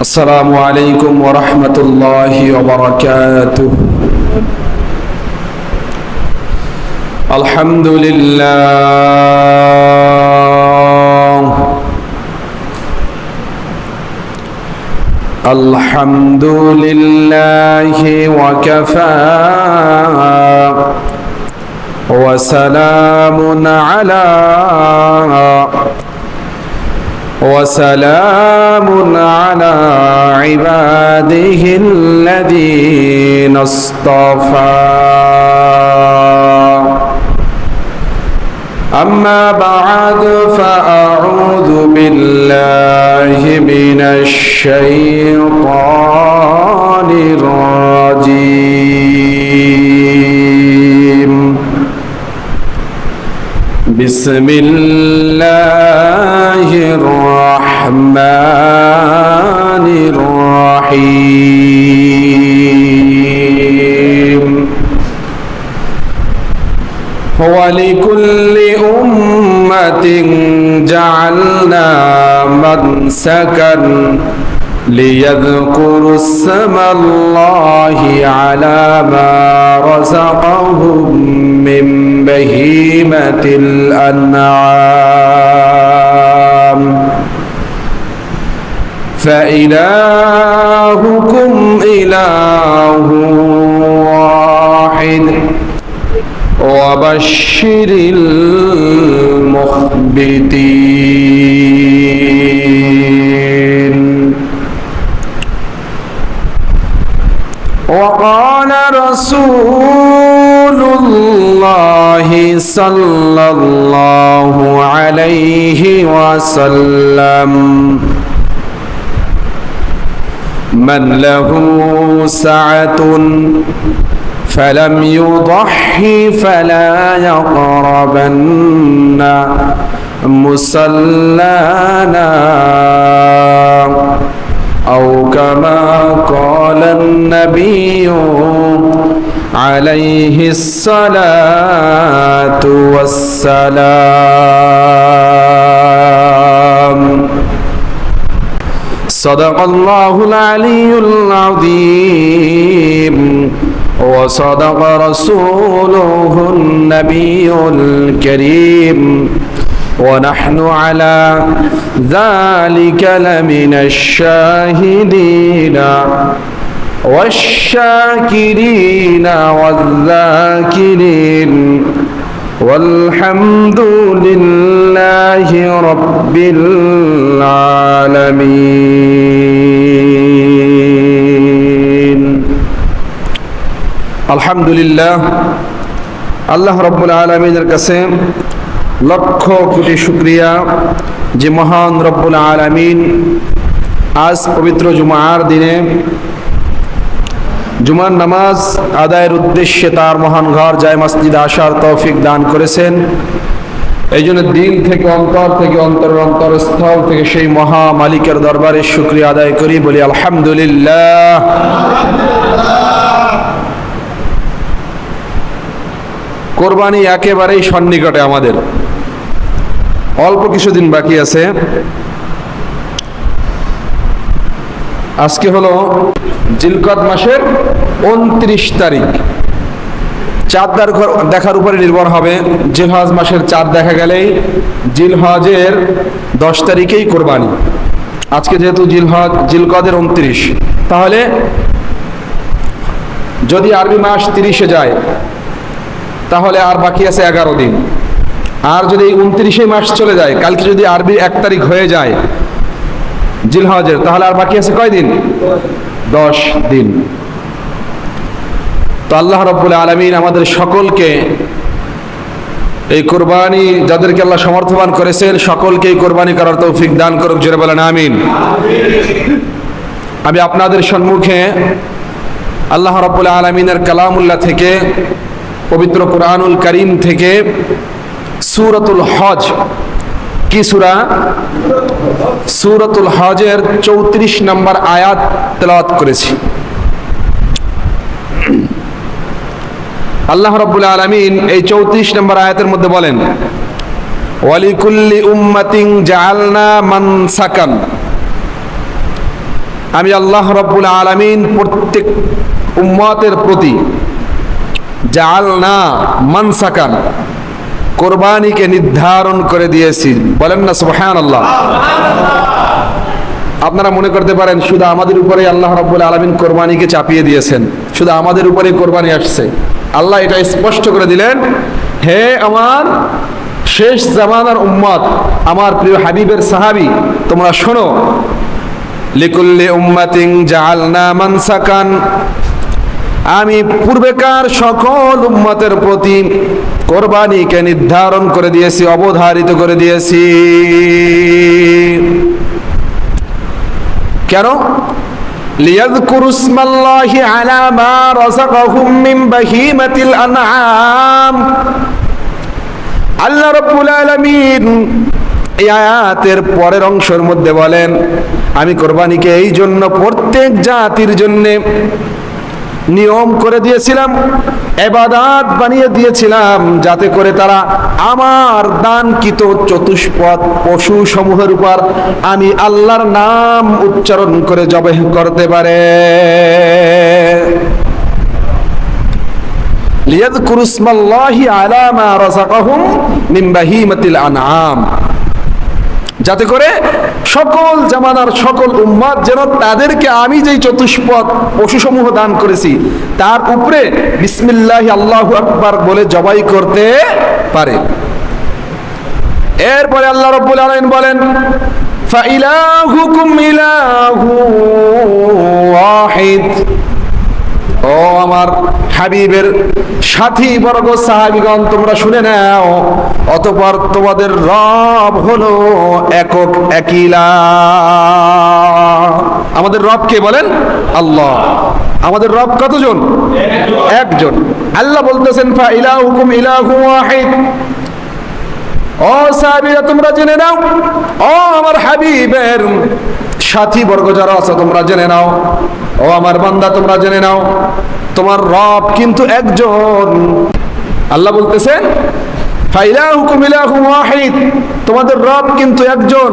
السلام عليكم ورحمة الله وبركاته. الحمد لله. الحمد لله وكفى. وسلام على وسلام على عباده الذين اصطفى. أما بعد فأعوذ بالله من الشيطان الرجيم. بسم الله الرحمن الرحيم. ولكل أمة جعلنا منسكا. ليذكروا اسم الله على ما رزقهم من بهيمة الأنعام. فإلهكم إله واحد وبشر المخبتين. وقال رسول الله صلى الله عليه وسلم من له سعة فلم يضحي فلا يقربن مصلانا. أو كما قال النبي عليه الصلاة والسلام. صدق الله العلي العظيم وصدق رسوله النبي الكريم. ونحن على ذلك لمن الشاهدين والشاكرين والذاكرين والحمد لله رب العالمين আলহামদুলিল্লাহ আল্লাহ রব্বুল আলমিনের কাছে লক্ষ কোটি শুক্রিয়া যে মহান রব্বুল আলমিন আজ পবিত্র জুমার দিনে জুমার নামাজ আদায়ের উদ্দেশ্যে তার মহান ঘর জায় মসজিদ আসার তৌফিক দান করেছেন। এই জন্য দিল থেকে অন্তর থেকে অন্তরের অন্তরস্থল থেকে সেই মহা মালিকের দরবারে শুক্রিয়া আদায় করি, বলি আলহামদুলিল্লাহ। কোরবানি একেবারেই সন্নিকটে আমাদের। অল্প কিছুদিন বাকি আছে। আজকে হলো জিলকদ মাসের উনত্রিশ তারিখ। চাঁদ দেখার উপরে নির্ভর হবে। জিলহজ মাসের চাঁদ দেখা গেলেই জিলহজের দশ তারিখেই কোরবানি। আজকে যেহেতু জিলহজ জিলকদের উনত্রিশ, তাহলে যদি আরবি মাস তিরিশে যায়, তাহলে আর বাকি আছে এগারো দিন। আর যদি এই উনত্রিশে মাস চলে যায়, কালকে যদি আরবি এক তারিখ হয়ে যায়, জিলহজের, তাহলে আর বাকি আছে কয় দিন? দশ দিন। তো আল্লাহ রব্বুল আলমিন আমাদের সকলকে এই কোরবানি, যাদেরকে আল্লাহ সমর্থবান করেছেন, সকলকে এই কোরবানি করার তৌফিক দান করুক, জোরে বলেন, আমিন। আমি আপনাদের সম্মুখে আল্লাহ রব্বুল আলমিনের কালামুল্লাহ থেকে, পবিত্র কোরআনুল করিম থেকে সুরতুল হজ। কি সুরা? সুরতুল হজের চৌত্রিশ নম্বর আয়াত তেলাওয়াত করেছি। আল্লাহ রব্বুল আলমিন এই চৌত্রিশ নম্বর আয়াতের মধ্যে বলেন, ওয়ালিকুল্লি উম্মাতিং জাআলনা মানসাকান। আমি আল্লাহ রব্বুল আলমিন প্রত্যেক উম্মতের প্রতি জাল না মানসাকান কোরবানিকে নির্ধারণ করে দিয়েছি। বলেন না সুবহান আল্লাহ আপনারা মনে করতে পারেন, শুধু আমাদের উপরে আল্লাহ রাব্বুল আলমিন কোরবানিকে চাপিয়ে দিয়েছেন। শুধু আমাদের উপরে কোরবানি আসছে। আল্লাহ এটা স্পষ্ট করে দিলেন, হে আমার শেষ জামানার উম্মত, আমার প্রিয় হাবিবের সাহাবি, তোমরা শোনো, লিকুল্লি উম্মাতিং জাআলনা মানসাকান আমি পূর্বেকার সকল উম্মতের প্রতি কোরবানিকে নির্ধারণ করে দিয়েছি, অবধারিত করে দিয়েছি। কেন? লিয়াযকুরু ইসমাল্লাহি আলা মা রাযাকাহুম মিন বাহিমাতিল আনআম। আল্লাহ রাব্বুল আলামিন এই আয়াতের পরের অংশের মধ্যে বলেন, আমি কোরবানিকে এই জন্য প্রত্যেক জাতির জন্যে নিয়ম করে দিয়েছিলাম, এবাদাত বানিয়ে দিয়েছিলাম যাতে করে তারা আমার দানকৃত চতুষ্পদ পশু সমূহের উপর আমি আল্লাহর নাম উচ্চারণ করে জবেহ করতে পারে। লিয়াযকুরু ইসমাল্লাহি আলা মা রাযাকাহুম মিন বাহিমাতিল যাতে করে সকল জামানার সকল উম্মাদ যেন তাদেরকে আমি যেই চতুষ্পদ পশুসমূহ দান করেছি, তার উপরে বিসমিল্লাহ আল্লাহ আকবার বলে জবাই করতে পারে। এরপরে আল্লাহ রব্বুল আলামিন বলেন ফাইলাহুকুম ইলাহু ওয়াহিদ। ও আমার হাবিবের সাথী বর্গ সাহাবিগণ, তোমরা শুনে নাও। অতপর তোমাদের রব হলো একক একিলা আমাদের রব কে বলেন? আল্লাহ। আমাদের রব কতজন? একজন। আল্লাহ বলতেছেন, ফা ইলাহুকুম ইলাহু ওয়াহিদ। ও সাহাবীরা, তোমরা জেনে নাও। ও আমার হাবিবের সাথী বর্গ যারা আছো, তোমরা জেনে নাও। ও আমার বান্দা, তোমরা জেনে নাও। তোমার রব কিন্তু একজন। আল্লাহ বলতেছেন তোমাদের রব কিন্তু একজন।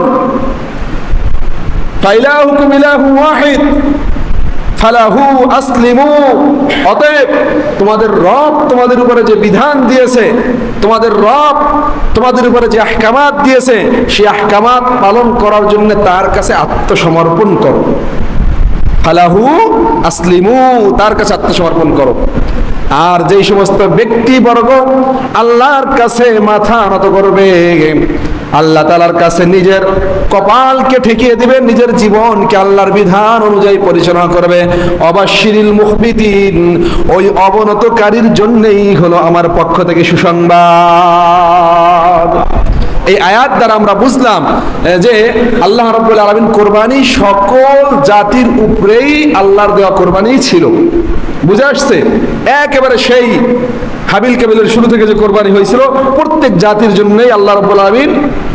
ফালাহু আসলিমু। অতএব তোমাদের রব তোমাদের উপরে যে বিধান দিয়েছে, তোমাদের রব তোমাদের উপরে যে আহকামাত দিয়েছে, সেই আহকামাত পালন করার জন্য তার কাছে আত্মসমর্পণ করো। ফালাহু আসলিমু, তার কাছে আত্মসমর্পণ করো। আর যেই সমস্ত ব্যক্তিবর্গ আল্লাহর কাছে মাথা নত করবে আল্লাহ তালার কাছে নিজের কপালকে ঠেকিয়ে দিবে নিজের জীবনকে আল্লাহর বিধান অনুযায়ী পরিচালনা করবে। অবাশিরিল মুখবিদিন ওই অবনতকারীর জন্যেই হলো আমার পক্ষ থেকে সুসংবাদ। এই আয়াত দ্বারা আমরা বুঝলাম যে আল্লাহ রব্বুল আলমিন কোরবানি সকল জাতির উপরেই আল্লাহর দেওয়া কোরবানি ছিল। বুঝে আসছে? একেবারে সেই হাবিল কাবিলের শুরু থেকে যে কোরবানি হয়েছিল, প্রত্যেক জাতির জন্যই আল্লাহ রব্বুল আলমিন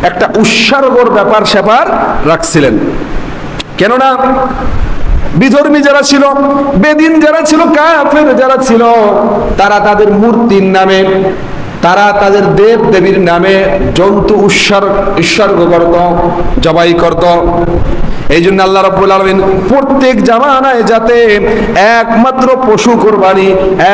একটা উৎসারগর ব্যাপার স্যাপার রাখছিলেন। কেননা বিধর্মী যারা ছিল, বেদিন যারা ছিল, কাফের যারা ছিল, তারা তাদের মূর্তির নামে তারা তাদের দেব দেবীর নামে জন্তু উৎসর্গ উৎসর্গ করত জবাই করত। এই জন্য আল্লাহ রব্বুল আলমিন প্রত্যেক জামানায় যাতে একমাত্র পশু কোরবানি,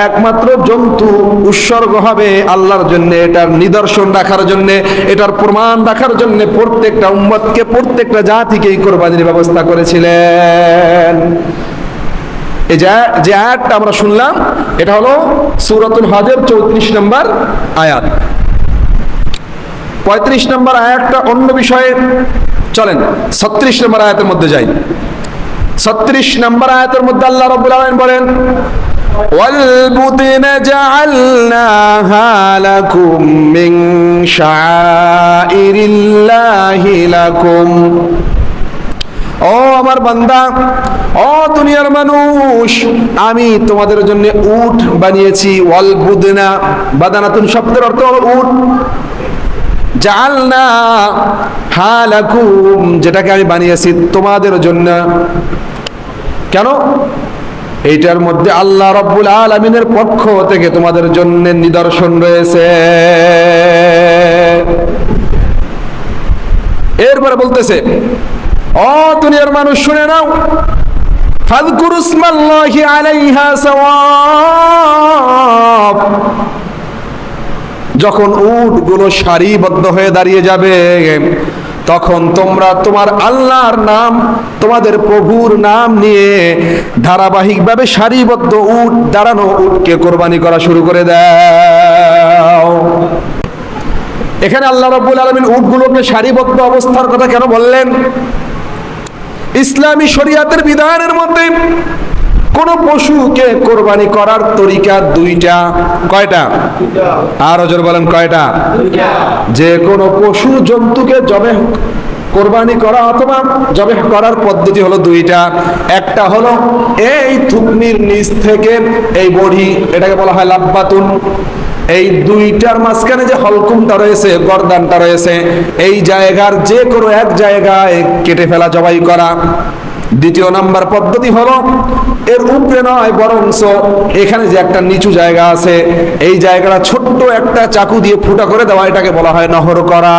একমাত্র জন্তু উৎসর্গ হবে আল্লাহর জন্য, এটার নিদর্শন রাখার জন্য, এটার প্রমাণ রাখার জন্য প্রত্যেকটা উম্মতকে, প্রত্যেকটা জাতিকে এই কোরবানির ব্যবস্থা করেছিলেন। এই যে যে আয়াতটা আমরা শুনলাম এটা হলো সুরাতুল হজের চৌত্রিশ নম্বর আয়াত পঁয়ত্রিশ নম্বর আয়াতটা অন্য বিষয়ে চলেন ছত্রিশ নম্বর আয়াতের মধ্যে যাই ছত্রিশ নম্বর আয়াতের মধ্যে আল্লাহ রব্বুল আলামিন বলেন والبطن جعلناها لكم من شعائر الله لكم ও আমার বান্দা, ও দুনিয়ার মানুষ, আমি তোমাদের জন্য উট বানিয়েছি, ওয়াল বুদনা, বাদানাতুন শব্দের অর্থ হলো উট। জালনা হালাকুম, যেটাকে আমি বানিয়েছি তোমাদের জন্য। কেন? এইটার মধ্যে আল্লাহ রব্বুল আলমিনের পক্ষ থেকে তোমাদের জন্য নিদর্শন রয়েছে। এরপরে বলতেছে ও দুনিয়ার মানুষ, শুনে নাও। ফাযকুরু ইসমাল্লাহি আলাইহা সাওয়াব। যখন উটগুলো সারিবদ্ধ হয়ে দাঁড়িয়ে যাবে, তখন তোমরা তোমার আল্লাহর নাম, তোমাদের প্রভুর নাম নিয়ে ধারাবাহিকভাবে সারিবদ্ধ উট, দাঁড়ানো উটকে কোরবানি করা শুরু করে দাও। এখানে আল্লাহ রব্বুল আলমিন উটগুলোকে সারিবদ্ধ অবস্থার কথা কেন বললেন? ইসলামী শরিয়াতের বিধানের মধ্যে কোন পশুকে কোরবানি করার তরিকা দুইটা। কয়টা? আর জোর বলেন, কয়টা? যে কোনো পশু জন্তুকে জবে কোরবানি করা অথবা জবে করার পদ্ধতি হলো দুইটা। একটা হলো এই থুকনির নিচ থেকে এই বড়ি, এটাকে বলা হয় লাব্বাতুন। এই দুইটার মাঝখানে যে হলকুমটা রয়েছে, গরদানটা রয়েছে, এই জায়গার যে কোনো এক জায়গায় কেটে ফেলা, জবাই করা। দ্বিতীয় নাম্বার পদ্ধতি হলো, এর উপরে নয়, বরঞ্চ এখানে যে একটা নিচু জায়গা আছে, এই জায়গাটা ছোট্ট একটা চাকু দিয়ে ফুটা করে দেওয়া, এটাকে বলা হয় নহর করা।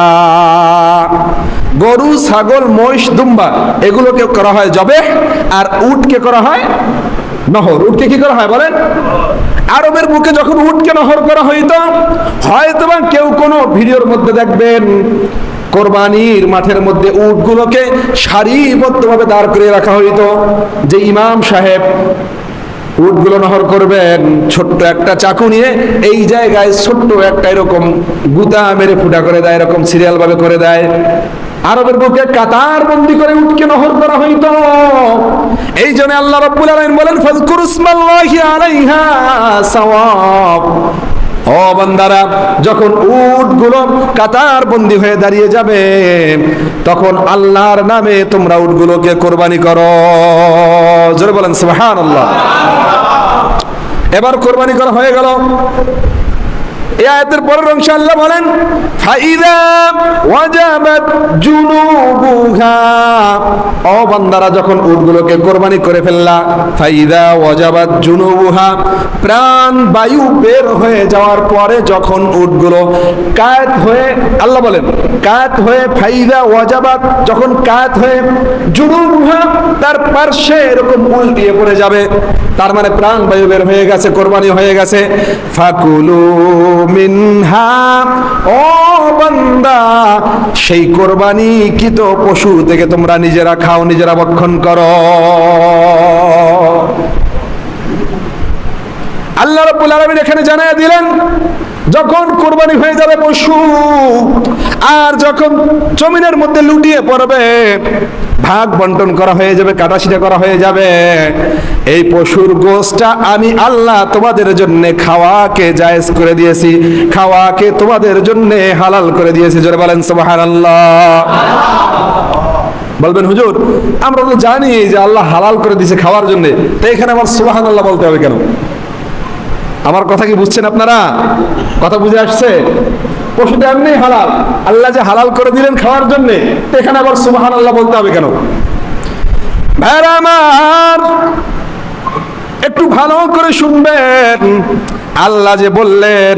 গরু, ছাগল, মহিষ, দুম্বা এগুলোকে করা হয় জবে, আর উটকে করা হয় নহর। উটকে কি করা হয় বলেন? আরবের বুকে যখন উটকে নহর করা হইতো হয়তো বা কেউ কোনো ভিডিওর মধ্যে দেখবেন, কোরবানির মাঠের মধ্যে উটগুলোকে সারিবদ্ধভাবে দাঁড় করিয়ে রাখা হইতো। যে ইমাম সাহেব উটগুলো নহর করবেন, ছোট্ট একটা চাকু নিয়ে এই জায়গায় ছোট্ট একটা এরকম গুতা মেরে ফুটা করে দেয়, এরকম সিরিয়াল ভাবে করে দেয়। আরবের বুকে কাতার বন্দি করে উটকে নহর করা হইতো। এই জন্য আল্লাহ রাব্বুল আলামিন বলেন ফাযকুরুসমাল্লাহি আলাইহা সাওয়াব। ও বান্দারা, যখন উটগুলো কাতার বন্দি হয়ে দাঁড়িয়ে যাবে, তখন আল্লাহর নামে তোমরা উটগুলোকে কোরবানি করো। জোরে বলেন, সুবহানাল্লাহ। এবার কোরবানি করা হয়ে গেল। এই আয়াতের পরের অংশে আল্লাহ বলেন, ফাইদা ওয়াজাবাত জুনুবুহা। ও বান্দারা, যখন উটগুলোকে কোরবানি করে ফেললা, ফাইদা ওয়াজাবাত জুনুবুহা। প্রাণ বায়ু বের হয়ে যাওয়ার পরে যখন উটগুলো কায়েত হয়ে, আল্লাহ বলেন কায়েত হয়ে ফাইদা ওয়াজাবাত। যখন কায়েত হয়ে জুনুবুহা, তার পার্শ্বে এরকম উল্টিয়ে পড়ে যাবে। তার মানে প্রাণ বায়ু বের হয়ে গেছে, কোরবানি হয়ে গেছে। ফাকুলু মিনহা, ও বান্দা, সেই কোরবানি কিত পশু থেকে তোমরা নিজেরা খাও, নিজেরা ভক্ষণ করো। আল্লাহ রাব্বুল আলামিন এখানে জানায় দিলেন যখন কোরবানি হয়ে যাবে পশু, আর যখন জমিনের মধ্যে লুটিয়ে পড়বে, ভাগ বন্টন করা হয়ে যাবে কাটাছিটা করা হয়ে যাবে। এই পশুর গোশটা আমি আল্লাহ তোমাদের জন্য খাওয়াকে জায়েজ করে দিয়েছি, খাওয়াকে তোমাদের জন্য হালাল করে দিয়েছি। জোরে বলেন, সুবহানাল্লাহ। বলবেন, হুজুর, আমরা তো জানি যে আল্লাহ হালাল করে দিয়েছে খাওয়ার জন্য, তো এখানে আমার সুবহানাল্লাহ বলতে হবে কেন? আমার কথা কি বুঝছেন আপনারা? কথা বুঝে আসছে? পশুটা এমনি হালাল। আল্লাহ যে হালাল করে দিলেন খাওয়ার জন্য এখানে আবার সুবাহান আল্লাহ বলতে হবে কেন? ভাইরা আমার, একটু ভালো করে শুনবেন। আল্লাহ যে বললেন,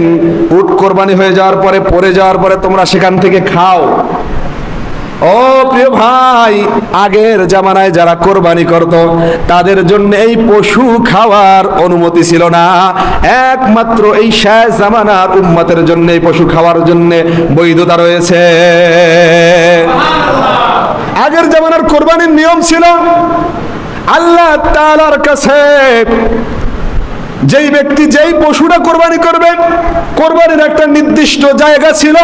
উট কোরবানি হয়ে যাওয়ার পরে পরে যাওয়ার পরে তোমরা সেখান থেকে খাও। ও প্রিয় ভাই, আগের জামানায় যারা কোরবানি করত, তাদের জন্য এই পশু খাওয়ার অনুমতি ছিল না। একমাত্র এই শেষ জামানার উম্মতের জন্য, এই পশু খাওয়ার জন্য বৈধতা রয়েছে। আগের জামানার কোরবানির নিয়ম ছিল, আল্লাহ তাআলার কাছে যেই ব্যক্তি যেই পশুটা কোরবানি করবে, কোরবানির একটা নির্দিষ্ট জায়গা ছিল,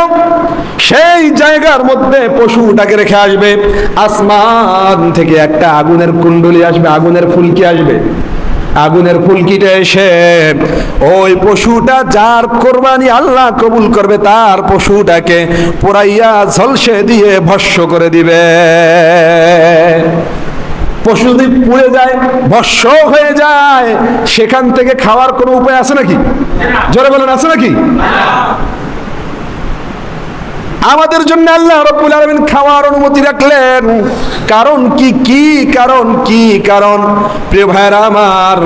সেই জায়গার মধ্যে পশুটাকে রেখে আসবে। আসমান থেকে একটা আগুনের কুণ্ডলি আসবে, আগুনের ফুলকি আসবে। আগুনের ফুলকিটা এসে ওই পশুটা যার কোরবানি আল্লাহ কবুল করবে, তার পশুটাকে পোড়াইয়া ঝলসে দিয়ে ভস্য করে দিবে। পশু যদি পুড়ে যায় ভস্য হয়ে যায়, সেখান থেকে খাওয়ার কোনো উপায় আছে নাকি? জোরে বলেন, আছে নাকি? আমাদের জন্য আল্লাহ রব্বুল আলামিন খাওয়ার অনুমতি রাখলেন। কারণ কি কি কারণ কি কারণ? প্রিয় ভাইরা আমার,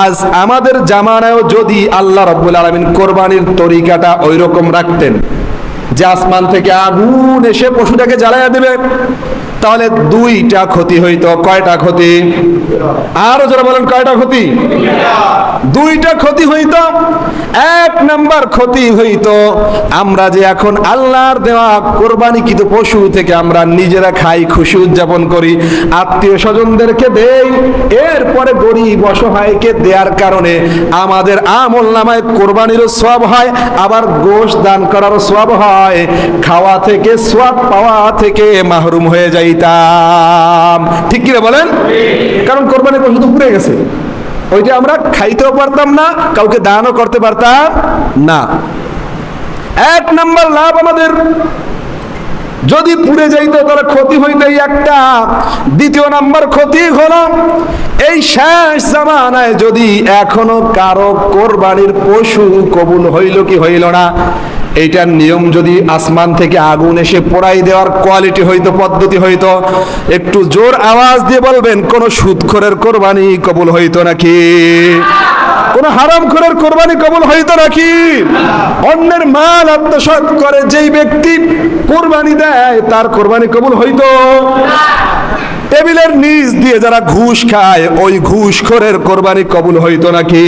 আজ আমাদের জামানায়ও যদি আল্লাহ রব্বুল আলামিন কোরবানির তরিকাটা ওই রকম রাখতেন, যে আসমান থেকে আগুন এসে পশুটাকে জ্বালাইয়া দেবে তাহলে দুইটা ক্ষতি হইতো। কয়টা ক্ষতি? আরও যারা বলেন, কয়টা ক্ষতি? দুইটা ক্ষতি হইতো, এক নাম্বার ক্ষতি হইতো, আমরা যে এখন আল্লাহর দেওয়া কোরবানি কিন্তু পশু থেকে আমরা নিজেরা খাই, খুশি উদযাপন করি আত্মীয় স্বজনদেরকে দেই, এরপরে গরিব, অসহায়কে দেওয়ার কারণে আমাদের আমল নামায় কোরবানিরও সব হয়, আবার গোশ দান করারও সব হয়। খাওয়া থেকে সব পাওয়া থেকে মাহরুম হয়ে যাইতাম ঠিক কিনা বলেন? কারণ কোরবানির পশু তো পুড়ে গেছে। ওইটা আমরা খাইতেও পারতাম না, কাউকে দানও করতে পারতাম না। এক নাম্বার লাভ আমাদের। যদি পুড়ে যাইতো, তাহলে ক্ষতি হইতো একটা। দ্বিতীয় নাম্বার ক্ষতি হলো, এই শেষ জামানায় যদি এখনও কারও কোরবানির পশু কবুল হইল কি হইল না এইটার নিয়ম যদি আসমান থেকে আগুন এসে পোড়াই দেওয়ার কোয়ালিটি হইতো, পদ্ধতি হইতো, একটু জোর আওয়াজ দিয়ে বলবেন, কোন সুদখোরের কোরবানি কবুল হইতো নাকি? কোন হারাম খোরের কোরবানি কবুল হইতো নাকি? অন্যের মাল আত্মসাৎ করে যেই ব্যক্তি কোরবানি দেয়, তার কোরবানি কবুল হইতো। টেবিলের নিচ দিয়ে যারা ঘুষ খায়, ওই ঘুষখোরের কোরবানি কবুল হইতো নাকি?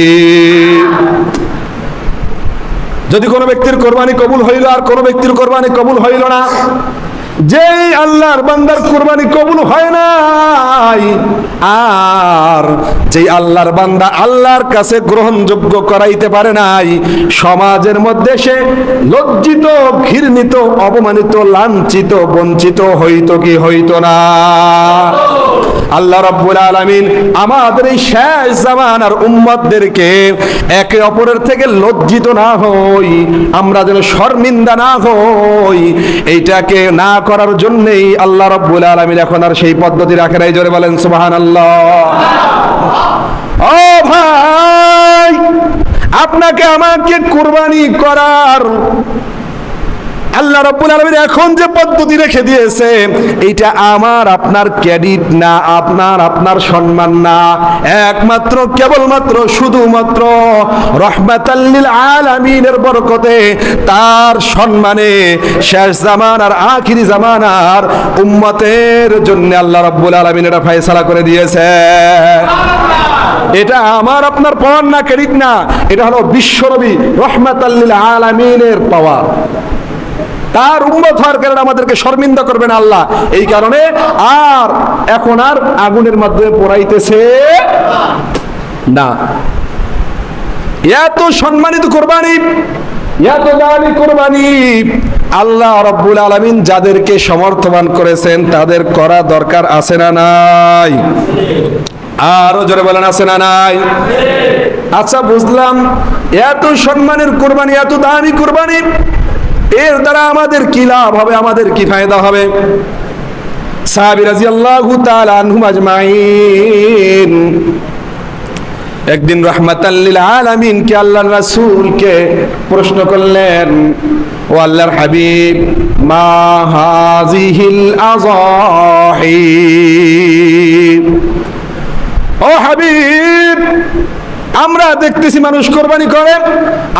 যদি কোনো ব্যক্তির কোরবানি কবুল হইল আর কোনো ব্যক্তির কোরবানি কবুল হইল না, যেই আল্লাহর বান্দার কোরবানি কবুল হয় নাই, আর যেই আল্লাহর বান্দা আল্লাহর কাছে গ্রহণযোগ্য করাইতে পারে নাই, সমাজের মধ্যে সে লজ্জিত, ঘৃণিত, অপমানিত, লাঞ্ছিত, বঞ্চিত হইতো কি হইতো না। আল্লাহ রাব্বুল আলামিন আমাদের এই শেষ জামানার উম্মতদেরকে একে অপরের থেকে লজ্জিত না হই, আমরা যেন শর্মিন্দা না হই। এইটাকে না করার জন্যই আল্লাহ রাব্বুল আলামিন এখন আর সেই পদ্ধতি রাখে নাই। জোরে বলেন, সুবহানাল্লাহ। ও ভাই, আপনাকে আমাকে কুরবানি করার আল্লাহ রাব্বুল আলামিন এখন যে পদ্ধতি রেখে দিয়েছে এইটা আমার, আপনার ক্রেডিট না, আপনার আপনার সম্মান না। একমাত্র, কেবলমাত্র, শুধুমাত্র রহমাতাল্লিল আলামিনের বরকতে, তার সম্মানে শেষ জামান জামানার আখিরি জামানার উম্মতের জন্য আল্লাহ রাব্বুল আলামিন এটা ফয়সালা করে দিয়েছে। এটা আমার, আপনার পাওয়ার না, ক্রেডিট না, এটা হলো বিশ্বনবী রহমাতাল্লিল আলামিনের পাওয়ার। তার উম্মত হওয়ার কারণে আমাদেরকে শর্মিন্দা করবেন আল্লাহ। এই কারণে আর এখন আর আগুনের মাধ্যমে পোড়াইতেছে না। এত সম্মানিত কোরবানি, এত দামি কোরবানি আল্লাহ রব্বুল আলমিন যাদেরকে সমর্থবান করেছেন, তাদের করা দরকার আছে না নাই? আরও জোরে বলেন, আছে না নাই? আচ্ছা বুঝলাম। এত সম্মানের কোরবানি, এত দামি কোরবানি এর দ্বারা আমাদের কি লাভ হবে? আমাদের কি ফায়দা হবে? সাহাবি তাআলা আনহুম আজমাইন। একদিন রহমাতাল্লিল আলামিন কে আল্লাহর রাসূলকে প্রশ্ন করলেন, ও আল্লাহর হাবিব, মা আযাহি ও হাবিব আমরা দেখতেছি মানুষ কোরবানি করে।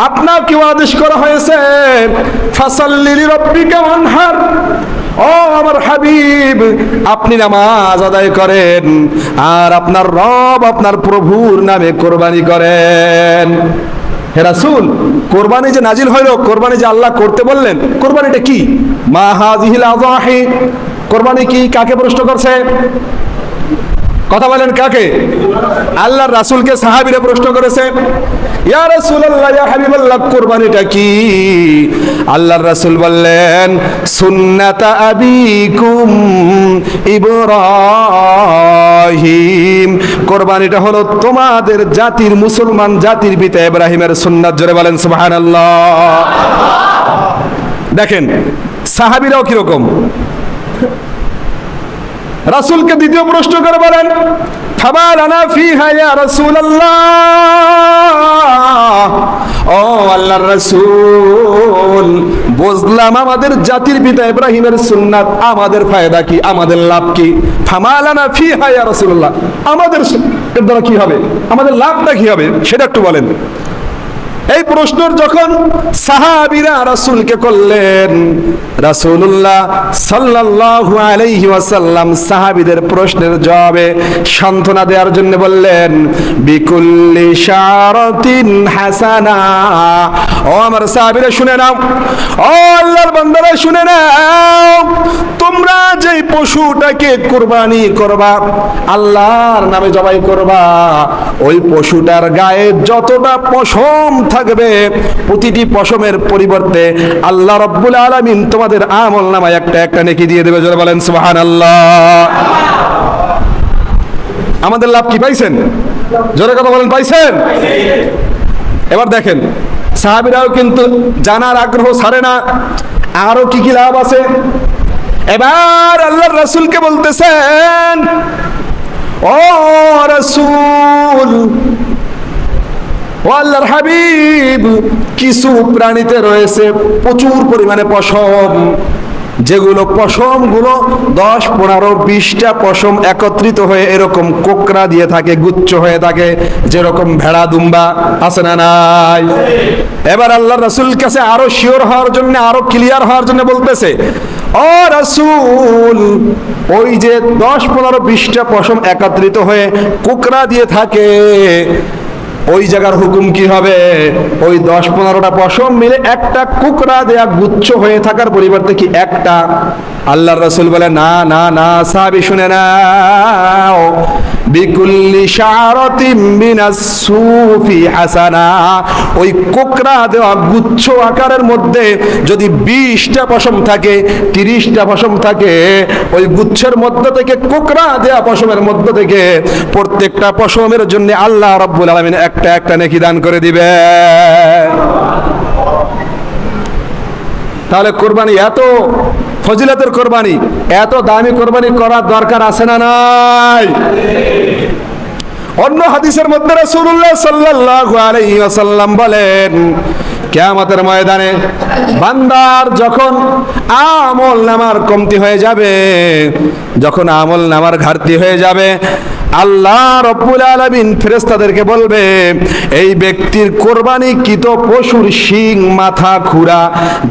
আপনার কেউ আদেশ করা হয়েছে? ফাসাল্লিলি রব্বিকা ওয়ানহার। ও আমার হাবিব, আপনি নামাজ আদায় করেন আর আপনার রব আপনার প্রভুর নামে কোরবানি করেন। হে রাসূল, কোরবানি যে নাজিল হইল, কোরবানি যে আল্লাহ করতে বললেন, কোরবানিটা কি? মা হাজিহিল আযাহি, কোরবানি কি কাকে প্রশ্ন করছে? কথা বলেন কাকে? আল্লাহর রাসূলকে সাহাবীরা প্রশ্ন করেছে, ইয়া রাসূলুল্লাহ, ইয়া হাবিবাল্লাহ, কুরবানিটা কি? আল্লাহর রাসূল বললেন, সুন্নাতা আবিকুম ইব্রাহিম। কোরবানিটা হলো তোমাদের জাতির মুসলমান জাতির পিতা ইব্রাহিমের সুন্নাত। জোরে বলেন, সুবহানাল্লাহ। দেখেন, সাহাবীরাও কীরকম? রাসূলকে দ্বিতীয় প্রশ্ন করে বলেন ও আল্লাহর রাসূল, বুঝলাম আমাদের জাতির পিতা ইব্রাহিমের সুন্নাত, আমাদের ফায়দা কি, আমাদের লাভ কি? ফামালানা ফিহা ইয়া রাসূলুল্লাহ। আমাদের এর দ্বারা কি হবে? আমাদের লাভটা কি হবে? সেটা একটু বলেন। এই প্রশ্ন যখন সাহাবিরা রাসূলকে করলেন, রাসূলুল্লাহ সাল্লাল্লাহু আলাইহি ওয়াসাল্লাম সাহাবীদের প্রশ্নের জবাবে সান্ত্বনা দেওয়ার জন্য বললেন, বিকুল্লি শারাতিন হাসানা। ও আমার সাহাবীরা, শুনে নাও। ও আল্লাহর বান্দারা, শুনে নাও। তোমরা যেই পশুটাকে কুরবানি করবা, আল্লাহর নামে জবাই করবা, ওই পশুটার গায়ে যতটা পশম থাকবে প্রতিটি পশমের পরিবর্তে। আল্লাহ রব্বুল আলামিন তোমাদের আমল নামায় একটা একটা নেকি দিয়ে দেবে, জোরে বলেন, সুবহানাল্লাহ। আমাদের লাভ কি পাইছেন? জোরে কথা বলেন, পাইছেন? এবার দেখেন, সাহাবিরাও কিন্তু জানার আগ্রহ ছাড়ে না, আরও কি কি লাভ আছে? এবার আল্লাহর রাসূলকে বলতেছেন, ও রাসূল ও আল্লাহর হাবিব, কিছু প্রাণীতে রয়েছে প্রচুর পরিমাণে পশম। যেগুলো পশমগুলো দশ, পনেরো, বিশটা পশম একত্রিত হয়ে এরকম কোকরা দিয়ে থাকে, গুচ্ছ হয়ে থাকে, যেরকম ভেড়া, দুম্বা, আছে না নাই? এবার আল্লাহ রাসূল কাছে আরও শিওর হওয়ার জন্য, আরও ক্লিয়ার হওয়ার জন্য বলতেছে, ও রাসূল, ওই যে দশ, পনেরো, বিশটা পশম একত্রিত হয়ে কোকরা দিয়ে থাকে ওই জায়গার হুকুম কি হবে? ওই দশ পনেরোটা পশম মিলে একটা কুকরা দেয়া গুচ্ছ হয়ে থাকার পরিবর্তে কি একটা? আল্লাহর রসুল বলে, না না না, সাহাবি, শুনে নাও। বিকুল্লি শারতিম মিনাস সুফি হাসানা। ওই কোকরা দেওয়া গুচ্ছ আকারের মধ্যে যদি বিশটা পশম থাকে, তিরিশটা পশম থাকে, ওই গুচ্ছের মধ্য থেকে কোকরা দেওয়া পশমের মধ্য থেকে প্রত্যেকটা পশমের জন্য আল্লাহ রব্বুল আলমিন একটা একটা নেকি দান করে দিবে। তাহলে কোরবানি এত ফজিলতের কোরবানি, এত দামি কোরবানি করার দরকার আছে না নাই? অন্য হাদিসের মধ্যে রাসূলুল্লাহ সাল্লাল্লাহু আলাইহি ওয়াসাল্লাম বলেন, কিয়ামতের ময়দানে বান্দার যখন আমল নামার কমতি হয়ে যাবে, যখন আমল নামার ঘাটতি হয়ে যাবে আল্লাহ রব্বুল আলামিন ফেরেশতাদেরকে বলবে, এই ব্যক্তির কোরবানি কিত পশুর শিং, মাথা, খুরা,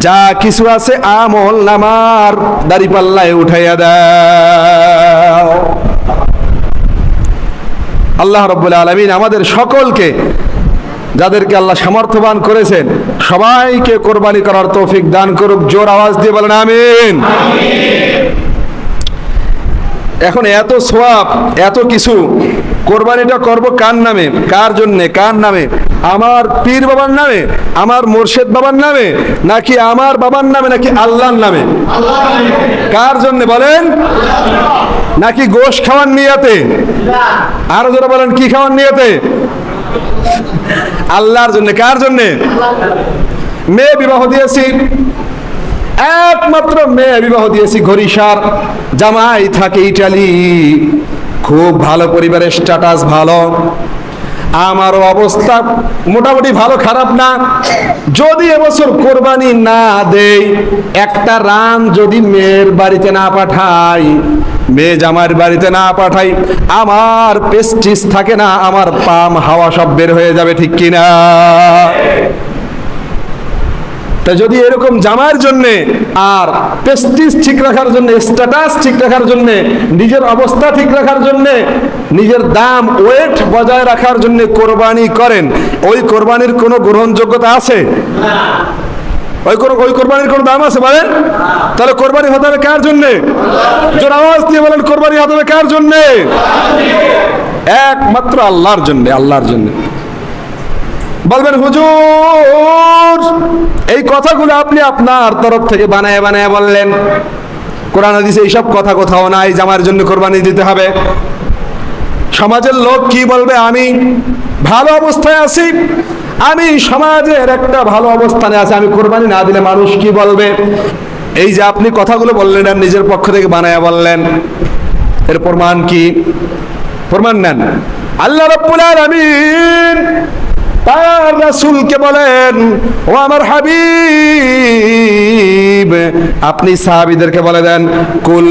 যা কিছু আছে আমল নামার দাড়ি পাল্লায় উঠাইয়া দাও। আল্লাহ রব্বুল আলমিন আমাদের সকলকে, যাদেরকে আল্লাহ সামর্থ্যবান করেছেন, সবাইকে কোরবানি করার তৌফিক দান করুক। জোর আওয়াজ দিয়ে বলেন, আমিন। এখন এত সোয়াব, এত কিছু। কোরবানিটা করব কার নামে? কার জন্যে? কার নামে? আমার পীর বাবার নামে? আমার মোর্শেদ বাবার নামে? নাকি আমার বাবার নামে? নাকি আল্লাহর নামে? কার জন্য বলেন? নাকি গোশ খাওয়ার নিয়াতে? আরও যারা বলেন, কি খাওয়ার নিয়াতে? আল্লাহর জন্য, কার জন্য? মেয়ে বিবাহ দিয়েছি। একমাত্র মেয়ে বিবাহ দিয়েছি ঘরিসার জামাই থাকে ইটালি। খুব ভালো পরিবারের স্ট্যাটাস ভালো। আমারও অবস্থা মোটামুটি ভালো, খারাপ না। যদি এবছর কোরবানি না দেই, একটা রান যদি মেয়ের বাড়িতে না পাঠাই, মেয়ে জামাইয়ের বাড়িতে না পাঠাই, আমার পেস্টিস থাকে না, আমার পাম হাওয়া সব বের হয়ে যাবে, ঠিক কিনা? তা যদি এরকম জামার জন্য আর পেস্টিস ঠিক রাখার জন্য স্ট্যাটাস ঠিক রাখার জন্য, নিজের অবস্থা ঠিক রাখার জন্য, নিজের দাম ওয়েট বজায় রাখার জন্য কোরবানি করেন, ওই কোরবানির কোনো গ্রহণযোগ্যতা আছে? ওই কোন, ওই কোরবানির কোনো দাম আছে বলেন? তাহলে কোরবানি হতে হবে কার জন্য? জোর আওয়াজ দিয়ে বলেন, কোরবানি হতে হবে কার জন্য? একমাত্র আল্লাহর জন্য আল্লাহর জন্য। বলবেন, হুজুর, এই কথাগুলো আপনি আপনার তরফ থেকে বানায় বানায় বললেন। কোরআন, হাদিসে এইসব কথা কোথাও নাই, জামার জন্য কোরবানি দিতে হবে। সমাজের লোক কি বলবে, আমি ভালো অবস্থায় আছি, আমি সমাজের একটা ভালো অবস্থানে আছি, আমি কোরবানি না দিলে মানুষ কি বলবে? এই যে আপনি কথাগুলো বললেন আর নিজের পক্ষ থেকে বানায়া বললেন, এর প্রমাণ কি? প্রমাণ নেন। আল্লাহ রব্বুল আলামিন তার রাসূলকে বলেন, ও আমার হাবিব, আপনি সাহাবীদেরকে বলে দেন, কুল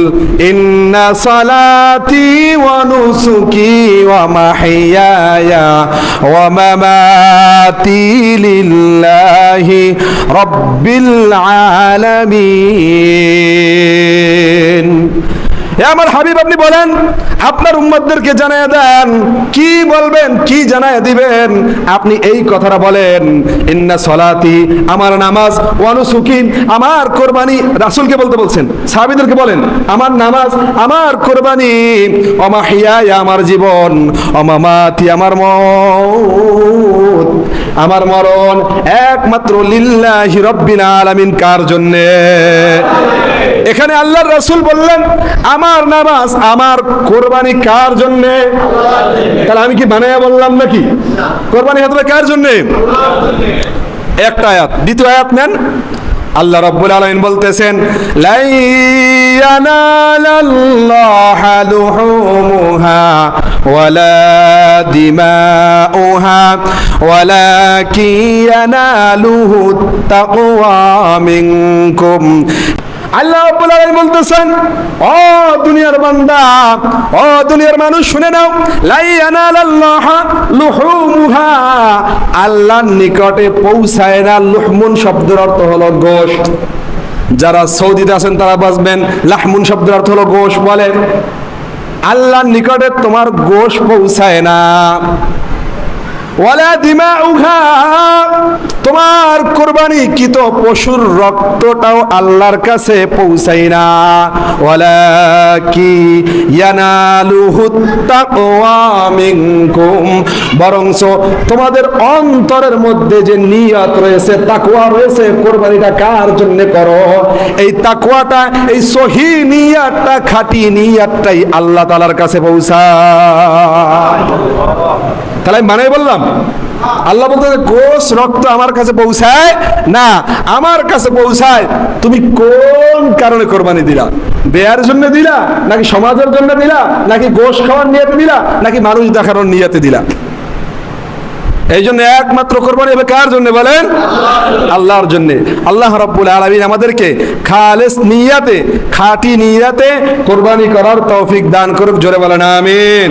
ইন্না সালাতি ওয়া নুসুকি ওয়া মাহিয়ায়া ওয়া মামাতি লিল্লাহি রাব্বিল আলামিন। আমার হাবিব, আপনি বলেন, আপনার উম্মতদেরকে জানায় দেন। কি বলবেন, কি জানায় দিবেন? আপনি এই কথাটা বলেন, ইন্না সলাতি, আমার নামাজ ওয়ানুসুকি আমার কোরবানি, রাসূলকে বলতে বলছেন, সাহাবীদেরকে বলেন, আমার নামাজ, আমার কোরবানি, অমাহিয়া, আমার জীবন, অমামাতি, আমার মত আমার মরণ একমাত্র লিল্লাহি রব্বিল আলামিন। কার জন্যে? এখানে আল্লাহর রাসূল বললেন, আমার নামাজ আমার কোরবানি কার জন্য? তাহলে আমি কি বানাইয়া বললাম নাকি? কোরবানি হাতবে কার জন্য? একটা আয়াত। দ্বিতীয় আয়াত নেন। আল্লাহ রাব্বুল আলামিন বলতেছেন লাই ইয়ানালাল্লাহা লুহুমুহা ওয়ালা দিমাউহা ওয়ালাকিন ইয়ানালুহু তাকওয়া মিনকুম আল্লাহ রাব্বুল আলামিন বলতেছেন, ও দুনিয়ার বান্দা, ও দুনিয়ার মানুষ, শুনে নাও লাই আনালাল্লাহ লুহুমুহা। আল্লাহর নিকটে পৌঁছায় না, লুহমুন শব্দের অর্থ হলো গোশত। যারা সৌদিতে আছেন তারা বাঁচবেন। লাহমুন শব্দের অর্থ হলো গোশ বলেন আল্লাহর নিকটে তোমার গোশ পৌঁছায় না। ওয়ালা দিমাউহা। তোমার কোরবানি কিত পশুর রক্তটাও আল্লাহর কাছে পৌঁছাই না ওয়ালা কি বরংস তোমাদের অন্তরের মধ্যে যে নিয়ত রয়েছে, তাকওয়া রয়েছে, কোরবানিটা কার জন্য করো? এই তাকওয়াটা, এই সহি নিয়াতটা, খাঁটি নিয়াতটাই আল্লাহ তাআলার কাছে পৌঁছায়। তাহলে আমি মানে বললাম। আল্লাহ বলতে কোষ রক্ত আমার কাছে পৌঁছায়? না, আমার কাছে পৌঁছায়। তুমি কোন কারণে কোরবানি দিলা? বেয়ার জন্য দিলা? নাকি সমাজের জন্য দিলা? নাকি গোশ খাওয়ার নিয়েতে দিলা? নাকি মানুষ দেখানোর নিয়েতে দিলা? এই জন্য একমাত্র কোরবানি হবে কার জন্য বলেন? আল্লাহর জন্য। আল্লাহ রাব্বুল আলামিন আমাদেরকে খালেস নিয়াতে, খাঁটি নিয়াতে কোরবানি করার তৌফিক দান করুক, জোরে বলেন, আমিন।